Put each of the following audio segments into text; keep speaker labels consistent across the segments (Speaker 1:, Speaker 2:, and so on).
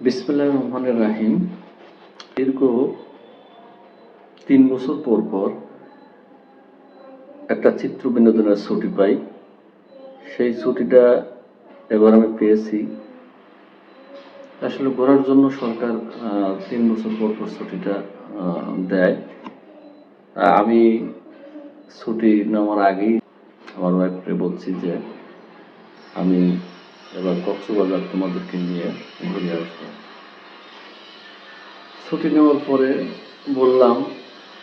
Speaker 1: বিসমুল্লাহ রাহিম। দীর্ঘ তিন বছর পর পর একটা চিত্র বিনোদনের ছুটি পাই। সেই ছুটিটা এবার আমি পেয়েছি। আসলে ঘোরার জন্য সরকার তিন বছর পর পর ছুটিটা দেয়। আমি ছুটি নেওয়ার আগেই আমার ওয়াইফকে বলছি যে আমি এবার কক্সবাজার তোমাদেরকে নিয়ে ঘুরে আসব। ছুটি নেওয়ার পরে বললাম,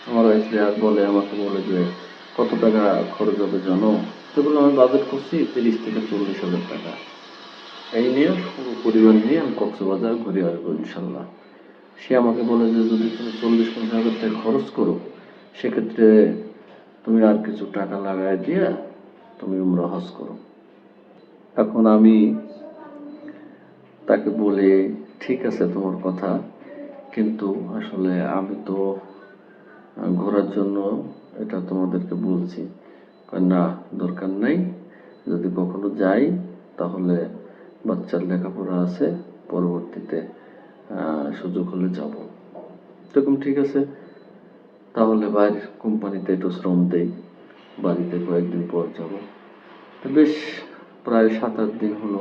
Speaker 1: আমার ওয়াইফ বলে, আমাকে বলে যে, কত টাকা খরচ হবে জানো? তো বললাম, আমি বাজেট করছি তিরিশ থেকে চল্লিশ হাজার টাকা। এই নিয়ে পুরো পরিবার নিয়ে আমি কক্সবাজার ঘুরে আসব ইনশাল্লাহ। সে আমাকে বলে যে, যদি তুমি চল্লিশ পঞ্চাশ হাজার টাকা খরচ করো, সেক্ষেত্রে তুমি আর কিছু টাকা লাগাই দিয়ে তুমি উমরা হজ করো। এখন আমি তাকে বলে, ঠিক আছে তোমার কথা, কিন্তু আসলে আমি তো ঘোরার জন্য এটা তোমাদেরকে বলছি। না, দরকার নাই। যদি কখনো যাই, তাহলে বাচ্চার লেখাপড়া আছে, পরবর্তীতে সুযোগ হলে যাব। এরকম, ঠিক আছে। তাহলে বাইরের কোম্পানিতে একটু শ্রম দেই, বাড়িতে কয়েকদিন পর যাব। বেশ প্রায় সাত, আট দিন হলো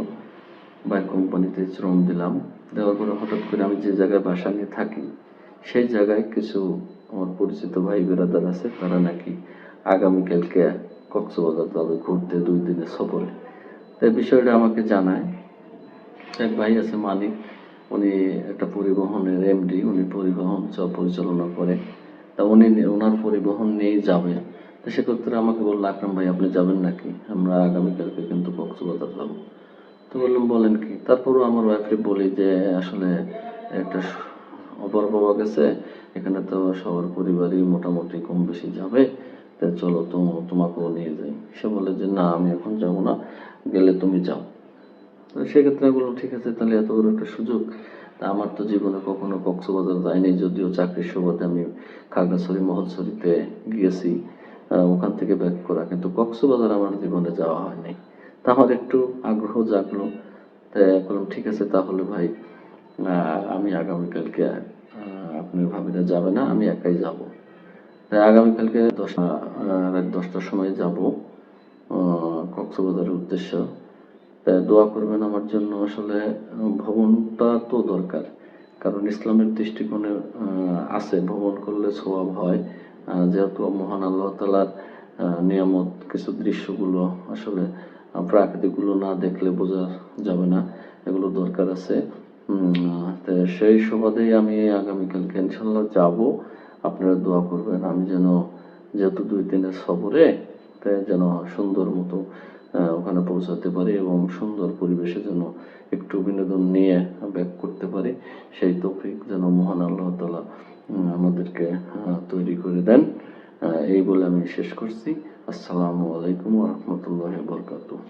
Speaker 1: বাইক কোম্পানিতে শ্রম দিলাম। দেওয়ার পরে হঠাৎ করে আমি যে জায়গায় বাসা নিয়ে থাকি, সেই জায়গায় কিছু আমার পরিচিত ভাই বেরাদার আছে, তারা নাকি আগামীকালকে কক্সবাজার যাবে ঘুরতে দুই দিনের সফরে। তাই বিষয়টা আমাকে জানায়। এক ভাই আছে মালিক, উনি একটা পরিবহনের এমডি উনি পরিবহন পরিচালনা করে। তা উনি ওনার পরিবহন নিয়েই যাবে। তো সেক্ষেত্রে আমাকে বলল, আকরাম ভাই, আপনি যাবেন নাকি? আমরা আগামীকালকে কিন্তু কক্সবাজার যাব। তো বললাম, বলেন কি? তারপরও আমার ওয়াইফকে বলি যে, আসলে একটা অপর বাবা গেছে। এখানে তো সবার পরিবারই মোটামুটি কম বেশি যাবে। তা চলো তো তোমাকেও নিয়ে যাই। সে বলে যে, না, আমি এখন যাব না। গেলে তুমি যাও। তো সেক্ষেত্রে বললাম, ঠিক আছে, তাহলে এত বড় একটা সুযোগ। আমার তো জীবনে কখনো কক্সবাজার যায়নি। যদিও চাকরির সুবাদে আমি খাগড়াছড়ি মহলছড়িতে গিয়েছি। ওখান থেকে ব্যাক করা। কিন্তু কক্সবাজার আমার জীবনে যাওয়া হয়নি। তা আমার একটু আগ্রহ জাগলো। তাই ঠিক আছে, তাহলে ভাই আমি আগামীকালকে আপনি ভাবিনা যাবে না, আমি একাই যাব। তাই আগামীকালকে দশটা রাত দশটার সময় যাব কক্সবাজারের উদ্দেশ্য। তাই দোয়া করবেন আমার জন্য আসলে, ভ্রমণটা তো দরকার। কারণ ইসলামের দৃষ্টিকোণে আছে, ভ্রমণ করলে সোয়াব হয়। যেহেতু মহান আল্লাহ তালার নিয়ামত কিছু দৃশ্যগুলো আসলে প্রাকৃতিক প্রাকৃতিকগুলো না দেখলে বোঝা যাবে না, এগুলো দরকার আছে। তো সেই সুবাদেই আমি আগামীকালকে ইনশাল্লাহ যাব। আপনারা দোয়া করবেন, আমি যেন যেহেতু দুই দিনের তাই যেন সুন্দর মতো ওখানে পৌঁছাতে পারি এবং সুন্দর পরিবেশে যেন একটু বিনোদন নিয়ে ব্যাক করতে পারি। সেই তৌফিক যেন মহান আল্লাহ তালা আমাদেরকে তৈরি করে দেন। এই বলে আমি শেষ করছি। আসসালামু আলাইকুম রহমতুল্লাহ বরকাতুহ।